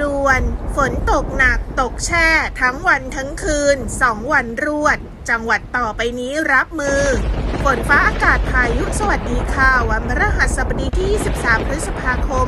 ด่วน ฝนตกหนักตกแช่ ทั้งวันทั้งคืน 2 วันรวด จังหวัดต่อไปนี้รับมือ ฝนฟ้าอากาศพายุสวัสดีค่ะ วันพฤหัสบดีที่ 23 พฤษภาคม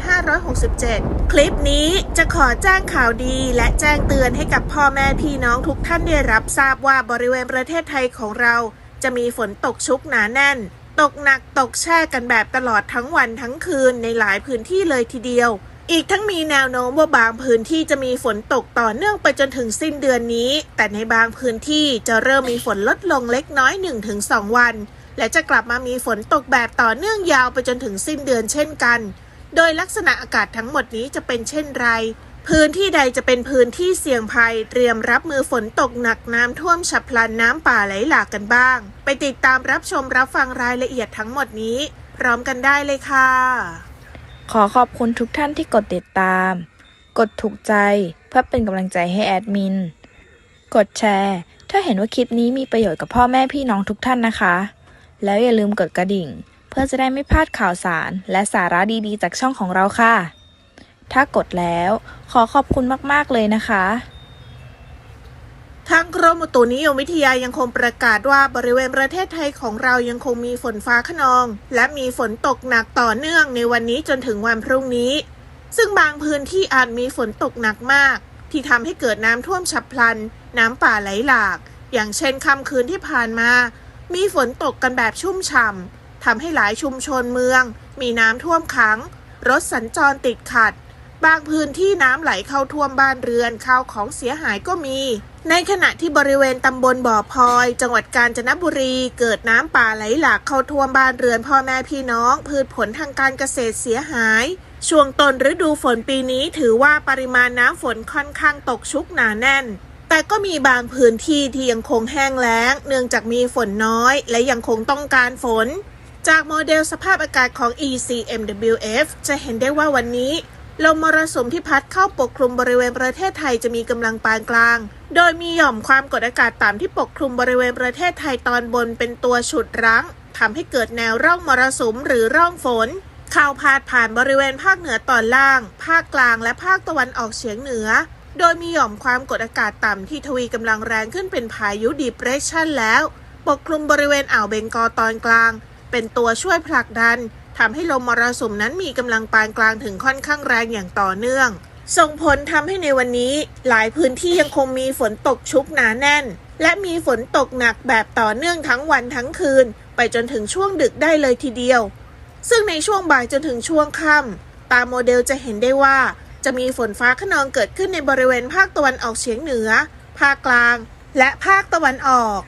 2567 คลิปนี้จะขอแจ้งข่าวดีและแจ้งเตือนให้กับพ่อแม่พี่น้องทุกท่านได้รับทราบว่าบริเวณประเทศไทยของเราจะมีฝนตกชุกหนาแน่น ตกหนักตกแช่กันแบบตลอดทั้งวันทั้งคืนในหลายพื้นที่เลยทีเดียว อีกทั้งมีแนวโน้มว่าบางพื้นที่จะมีฝนตกต่อเนื่องไปจนถึงสิ้นเดือนนี้ แต่ในบางพื้นที่จะเริ่มมีฝนลดลงเล็กน้อย 1-2 วัน และจะกลับมามีฝนตกแบบต่อเนื่องยาวไปจนถึงสิ้นเดือนเช่นกัน โดยลักษณะอากาศทั้งหมดนี้จะเป็นเช่นไร พื้นที่ใดจะเป็นพื้นที่เสี่ยงภัย เตรียมรับมือฝนตกหนักน้ำท่วมฉับพลันน้ำป่าไหลหลากกันบ้าง ไปติดตามรับชมรับฟังรายละเอียดทั้งหมดนี้ พร้อมกันได้เลยค่ะ ขอขอบคุณทุกท่านที่กดติดตาม กดถูกใจเพื่อเป็นกำลังใจให้แอดมิน กดแชร์ ถ้าเห็นว่าคลิปนี้มีประโยชน์กับพ่อแม่พี่น้องทุกท่านนะคะ แล้วอย่าลืมกดกระดิ่ง เพื่อจะได้ไม่พลาดข่าวสาร และสาระดีๆ จากช่องของเราค่ะ ถ้ากดแล้ว ขอขอบคุณมากๆเลยนะคะ ทางกรมอุตุนิยมวิทยายังคงประกาศว่าบริเวณประเทศไทยของเรายังคงมีฝนฟ้าขนอง และมีฝนตกหนักต่อเนื่องในวันนี้จนถึงวันพรุ่งนี้ ซึ่งบางพื้นที่อาจมีฝนตกหนักมาก ที่ทำให้เกิดน้ำท่วมฉับพลัน น้ำป่าไหลหลาก อย่างเช่นค่ำคืนที่ผ่านมา มีฝนตกกันแบบชุ่มฉ่ำทำให้หลายชุมชนเมือง มีน้ำท่วมขัง รถสัญจรติดขัด บางพื้นที่น้ำไหลเข้าท่วมบ้านเรือนข้าวของเสียหายก็มี ในขณะที่บริเวณตำบลบ่อพลอย จังหวัดกาญจนบุรี เกิดน้ำป่าไหลหลากเข้าท่วมบ้านเรือนพ่อแม่พี่น้อง พืชผลทางการเกษตรเสียหาย ช่วงต้นฤดูฝนปีนี้ถือว่าปริมาณน้ำฝนค่อนข้างตกชุกหนาแน่นแต่ก็มีบางพื้นที่ที่ยังคงแห้งแล้ง เนื่องจากมีฝนน้อย และยังคงต้องการฝน จากโมเดลสภาพอากาศของ ECMWF จะเห็นได้ว่าวันนี้ ลมมรสุมที่พัดเข้าปกคลุมบริเวณประเทศไทยจะมีกำลังปานกลาง โดยมีหย่อมความกดอากาศต่ำที่ปกคลุมบริเวณประเทศไทยตอนบนเป็นตัวฉุดรั้งทำให้เกิดแนวร่องมรสุมหรือร่องฝนเข้าพาดผ่านบริเวณภาคเหนือตอนล่าง ภาคกลางและภาคตะวันออกเฉียงเหนือ โดยมีหย่อมความกดอากาศต่ำที่ทวีกำลังแรงขึ้นเป็นพายุดีเพรสชันแล้ว ปกคลุมบริเวณอ่าวเบงกอลตอนกลาง เป็นตัวช่วยผลักดัน ทำให้ลมมรสุมนั้นมีกำลังปานกลางถึงค่อนข้างแรงอย่างต่อเนื่อง ส่งผลทำให้ในวันนี้ หลายพื้นที่ยังคงมีฝนตกชุกหนาแน่น และมีฝนตกหนักแบบต่อเนื่องทั้งวันทั้งคืน ไปจนถึงช่วงดึกได้เลยทีเดียว ซึ่งในช่วงบ่ายจนถึงช่วงค่ำตามโมเดลจะเห็นได้ว่า จะมีฝนฟ้าขนองเกิดขึ้นในบริเวณภาคตะวันออกเฉียงเหนือ ภาคกลาง และภาคตะวันออก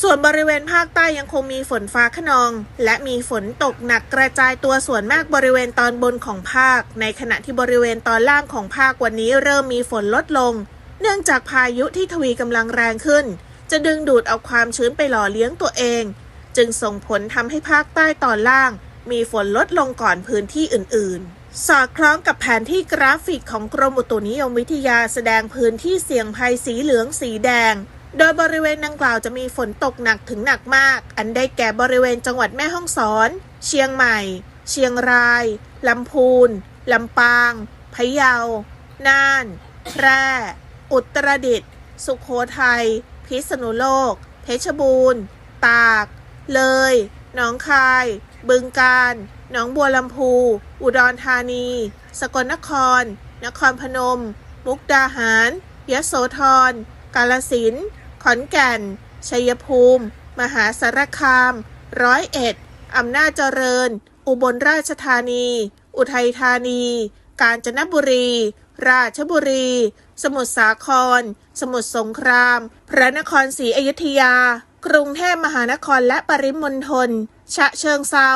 ส่วนบริเวณภาคใต้ยังคงมีฝนฟ้าขนอง และมีฝนตกหนักกระจายตัวส่วนมากบริเวณตอนบนของภาค ในขณะที่บริเวณตอนล่างของภาควันนี้เริ่มมีฝนลดลง เนื่องจากพายุที่ทวีกำลังแรงขึ้น จะดึงดูดเอาความชื้นไปหล่อเลี้ยงตัวเอง จึงส่งผลทำให้ภาคใต้ตอนล่าง มีฝนลดลงก่อนพื้นที่อื่น ๆสอดคล้องกับแผนที่กราฟิกของกรมอุตุนิยมวิทยาแสดงพื้นที่เสี่ยงภัยสีเหลืองสีแดง โดยบริเวณดังกล่าวจะมีฝนตกหนักถึงหนักมาก อันได้แก่บริเวณจังหวัดแม่ฮ่องสอน เชียงใหม่ เชียงราย ลำพูน ลำปาง พะเยา น่าน แพร่ อุตรดิตถ์ สุขโขทัย พิษณุโลก เพชรบูรณ์ ตาก เลย หนองคาย บึงกาฬ หนองบัวลำพู อุดรธานี สกลนคร นครพนม มุกดาหารยโสธร กาลสินธุ์ ขอนแก่น ชัยภูมิ มหาสารคาม ร้อยเอ็ด อำนาจเจริญ อุบลราชธานี อุทัยธานี กาญจนบุรี ราชบุรี สมุทรสาคร สมุทรสงคราม พระนครศรีอยุธยา กรุงเทพมหานครและปริมณฑล ฉะเชิงเซา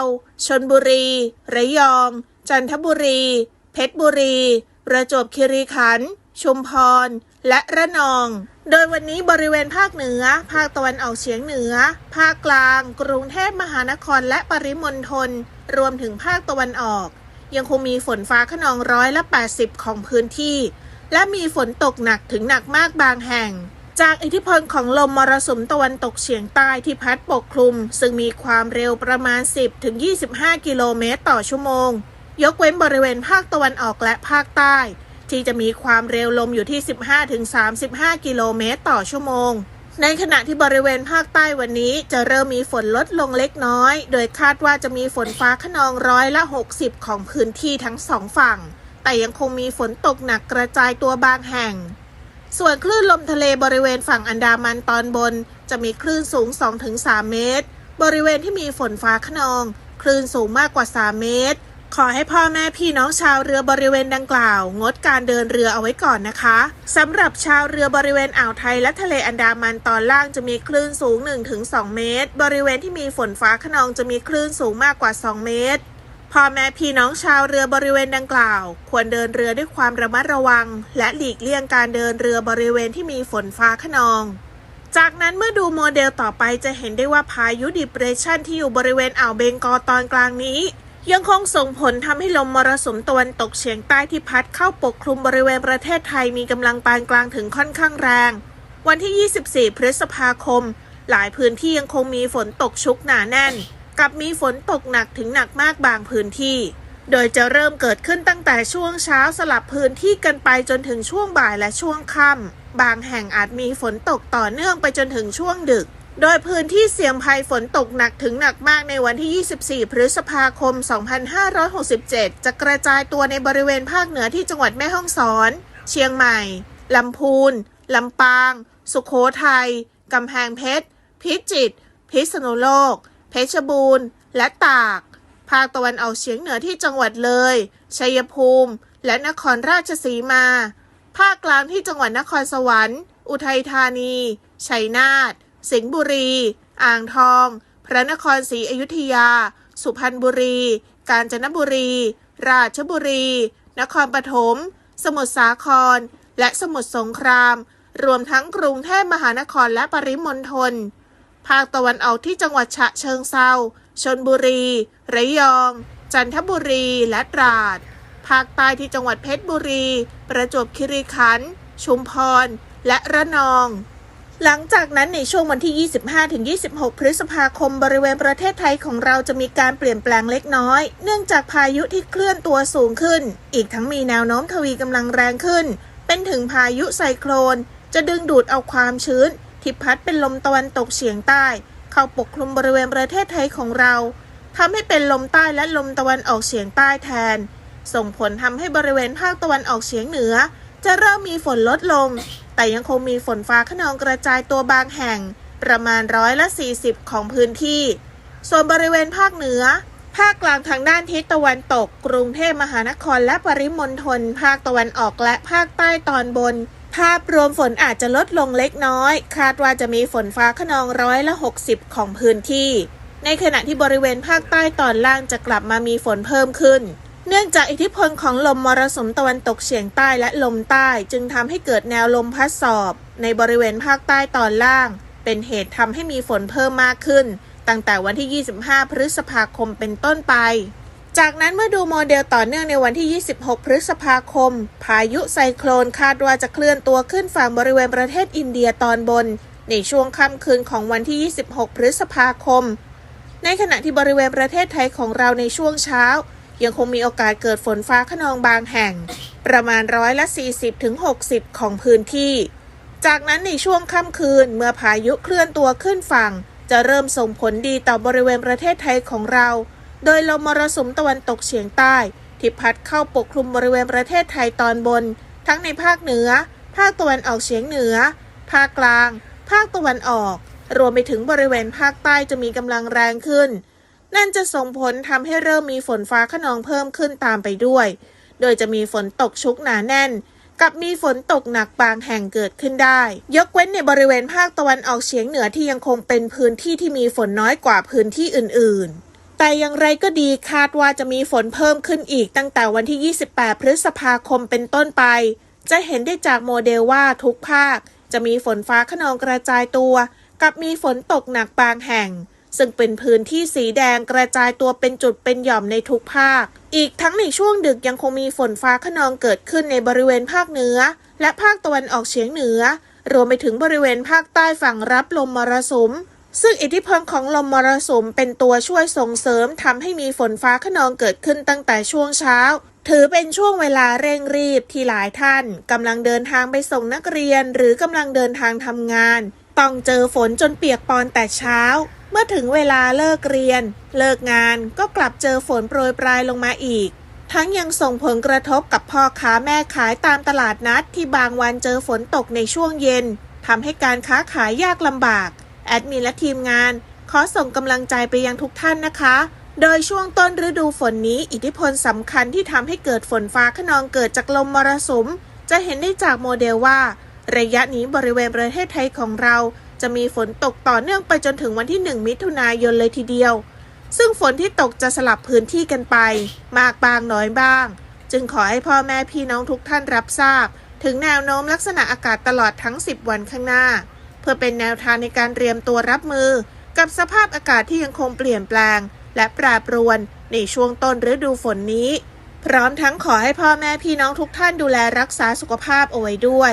ชนบุรี ระยอง จันทบุรี เพชรบุรี ประจวบคีรีขันธ์ ชุมพร และระนอง โดยวันนี้บริเวณภาคเหนือ ภาคตะวันออกเฉียงเหนือ ภาคกลาง กรุงเทพมหานครและปริมณฑล รวมถึงภาคตะวันออก ยังคงมีฝนฟ้าขนองร้อยละ 80 ของพื้นที่ และมีฝนตกหนักถึงหนักมากบางแห่ง จากอิทธิพลของลมมรสุมตะวันตกเฉียงใต้ที่พัดปกคลุม ซึ่งมีความเร็วประมาณ 10-25 กิโลเมตรต่อชั่วโมง ยกเว้นบริเวณภาคตะวันออกและภาคใต้ ที่จะมีความเร็วลมอยู่ที่ 15-35 กิโลเมตรต่อชั่วโมง ในขณะที่บริเวณภาคใต้วันนี้จะเริ่มมีฝนลดลงเล็กน้อย โดยคาดว่าจะมีฝนฟ้าขนองร้อยละ 60 ของพื้นที่ทั้งสองฝั่ง แต่ยังคงมีฝนตกหนักกระจายตัวบางแห่ง ส่วนคลื่นลมทะเลบริเวณฝั่งอันดามันตอนบน จะมีคลื่นสูง 2-3 เมตร บริเวณที่มีฝนฟ้าขนอง คลื่นสูงมากกว่า 3 เมตร ขอให้พ่อแม่พี่น้องชาวเรือบริเวณดังกล่าว งดการเดินเรือเอาไว้ก่อนนะคะสำหรับชาวเรือบริเวณอ่าวไทยและทะเลอันดามันตอนล่างจะมีคลื่นสูง 1-2 เมตร บริเวณที่มีฝนฟ้าขนองจะมีคลื่นสูงมากกว่า 2 เมตรพ่อแม่พี่น้องชาวเรือบริเวณดังกล่าว ควรเดินเรือด้วยความระมัดระวัง และหลีกเลี่ยงการเดินเรือบริเวณที่มีฝนฟ้าขนอง จากนั้นเมื่อดูโมเดลต่อไปจะเห็นได้ว่าพายุดิเปรชันที่อยู่บริเวณอ่าวเบงกอลตอนกลางนี้ ยังคงส่งผลทำให้ลมมรสุมตะวันตกเฉียงใต้ที่พัดเข้าปกคลุมบริเวณประเทศไทยมีกำลังปานกลางถึงค่อนข้างแรง วันที่ 24 พฤษภาคม หลายพื้นที่ยังคงมีฝนตกชุกหนาแน่น กับมีฝนตกหนักถึงหนักมากบางพื้นที่ โดยจะเริ่มเกิดขึ้นตั้งแต่ช่วงเช้าสลับพื้นที่กันไปจนถึงช่วงบ่ายและช่วงค่ำบางแห่งอาจมีฝนตกต่อเนื่องไปจนถึงช่วงดึก โดยพื้นที่เสี่ยงภัยฝนตกหนักถึงหนักมากในวันที่ 24 พฤษภาคม 2567 จะกระจายตัวในบริเวณภาคเหนือที่จังหวัดแม่ฮ่องสอน เชียงใหม่ ลำพูน ลำปาง สุโขทัย กำแพงเพชร พิจิตร พิษณุโลก เพชรบูรณ์ และตาก ภาคตะวันออกเฉียงเหนือที่จังหวัดเลย ชัยภูมิ และนครราชสีมา ภาคกลางที่จังหวัดนครสวรรค์ อุทัยธานี ชัยนาท สิงห์บุรี อ่างทอง พระนครศรีอยุธยา สุพรรณบุรี กาญจนบุรี ราชบุรี นครปฐม สมุทรสาคร และสมุทรสงคราม รวมทั้งกรุงเทพมหานครและปริมณฑล ภาคตะวันออกที่จังหวัดฉะเชิงเซาชนบุรี ระยอง จันทบุรี และตราด ภาคใต้ที่จังหวัดเพชรบุรี ประจวบคีรีขันธ์ ชุมพร และระนอง หลังจากนั้นในช่วงวันที่ 25-26 พฤษภาคม บริเวณประเทศไทยของเราจะมีการเปลี่ยนแปลงเล็กน้อย เนื่องจากพายุที่เคลื่อนตัวสูงขึ้น อีกทั้งมีแนวโน้มทวีกำลังแรงขึ้น เป็นถึงพายุไซโคลนจะดึงดูดเอาความชื้น ที่พัดเป็นลมตะวันตกเฉียงใต้ เข้าปกคลุมบริเวณประเทศไทยของเราทำให้เป็นลมใต้และลมตะวันออกเฉียงใต้แทน ส่งผลทำให้บริเวณภาคตะวันออกเฉียงเหนือ จะเริ่มมีฝนลดลง แต่ยังคงมีฝนฟ้าขนองกระจายตัวบางแห่ง ประมาณร้อยละ 40 ของพื้นที่ ส่วนบริเวณภาคเหนือ ภาคกลางทางด้านทิศตะวันตก กรุงเทพมหานครและปริมณฑล ภาคตะวันออกและภาคใต้ตอนบน ภาพรวมฝนอาจจะลดลงเล็กน้อย คาดว่าจะมีฝนฟ้าขนองร้อยละ 60 ของพื้นที่ ในขณะที่บริเวณภาคใต้ตอนล่างจะกลับมามีฝนเพิ่มขึ้น เนื่องจากอิทธิพลของลมมรสุมตะวันตกเฉียงใต้และลมใต้จึงทำให้เกิดแนวลมพัดสอบ ในบริเวณภาคใต้ตอนล่าง เป็นเหตุทำให้มีฝนเพิ่มมากขึ้น ตั้งแต่วันที่ 25 พฤษภาคมเป็นต้นไป จากนั้นเมื่อดูโมเดลต่อเนื่องในวันที่ 26 พฤษภาคม พายุไซโคลนคาดว่าจะเคลื่อนตัวขึ้นฝั่งบริเวณประเทศอินเดียตอนบน ในช่วงค่ำคืนของวันที่ 26 พฤษภาคม ในขณะที่บริเวณประเทศไทยของเราในช่วงเช้า ยังคงมีโอกาสเกิดฝนฟ้าขนองบางแห่ง ประมาณร้อยละ40ถึง60 ของพื้นที่ จากนั้นในช่วงค่ำคืนเมื่อพายุเคลื่อนตัวขึ้นฝั่ง จะเริ่มส่งผลดีต่อบริเวณประเทศไทยของเรา โดยลมมรสุมตะวันตกเฉียงใต้ ที่พัดเข้าปกคลุมบริเวณประเทศไทยตอนบน ทั้งในภาคเหนือ ภาคตะวันออกเฉียงเหนือ ภาคกลาง ภาคตะวันออก รวมไปถึงบริเวณภาคใต้จะมีกำลังแรงขึ้น นั่นจะส่งผลทำให้เริ่มมีฝนฟ้าขนองเพิ่มขึ้นตามไปด้วย โดยจะมีฝนตกชุกหนาแน่น กับมีฝนตกหนักบางแห่งเกิดขึ้นได้ ยกเว้นในบริเวณภาคตะวันออกเฉียงเหนือที่ยังคงเป็นพื้นที่ที่มีฝนน้อยกว่าพื้นที่อื่น ๆแต่อย่างไรก็ดีคาดว่าจะมีฝนเพิ่มขึ้นอีกตั้งแต่วันที่ 28 พฤษภาคมเป็นต้นไป จะเห็นได้จากโมเดลว่าทุกภาค จะมีฝนฟ้าขนองกระจายตัว กับมีฝนตกหนักบางแห่ง ซึ่งเป็นพื้นที่สีแดงกระจายตัวเป็นจุดเป็นหย่อมในทุกภาค อีกทั้งในช่วงดึกยังคงมีฝนฟ้าขนองเกิดขึ้นในบริเวณภาคเหนือ และภาคตะวันออกเฉียงเหนือ รวมไปถึงบริเวณภาคใต้ฝั่งรับลมมรสุมซึ่งอิทธิพลของลมมรสุมเป็นตัวช่วยส่งเสริมทำให้มีฝนฟ้าขนองเกิดขึ้นตั้งแต่ช่วงเช้า ถือเป็นช่วงเวลาเร่งรีบที่หลายท่านกำลังเดินทางไปส่งนักเรียน หรือกำลังเดินทางทำงาน ต้องเจอฝนจนเปียกปอนแต่เช้า เมื่อถึงเวลาเลิกเรียน เลิกงานก็กลับเจอฝนโปรยปลายลงมาอีก ทั้งยังส่งผลกระทบกับพ่อค้าแม่ขายตามตลาดนัดที่บางวันเจอฝนตกในช่วงเย็นทำให้การค้าขายยากลำบาก แอดมินและทีมงาน ขอส่งกำลังใจไปยังทุกท่านนะคะ โดยช่วงต้นฤดูฝนนี้ อิทธิพลสำคัญที่ทำให้เกิดฝนฟ้าขนองเกิดจากลมมรสุม จะเห็นได้จากโมเดลว่า ระยะนี้บริเวณประเทศไทยของเรา จะมีฝนตกต่อเนื่องไปจนถึงวันที่ 1 มิถุนายนเลยทีเดียว ซึ่งฝนที่ตกจะสลับพื้นที่กันไป มากบางน้อยบ้าง จึงขอให้พ่อแม่พี่น้องทุกท่านรับทราบ ถึงแนวโน้มลักษณะอากาศตลอดทั้ง 10 วันข้างหน้า เพื่อเป็นแนวทางในการเตรียมตัวรับมือ กับสภาพอากาศที่ยังคงเปลี่ยนแปลง และแปรปรวนในช่วงต้นฤดูฝนนี้ พร้อมทั้งขอให้พ่อแม่พี่น้องทุกท่านดูแลรักษาสุขภาพเอาไว้ด้วย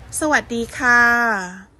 สวัสดีค่ะ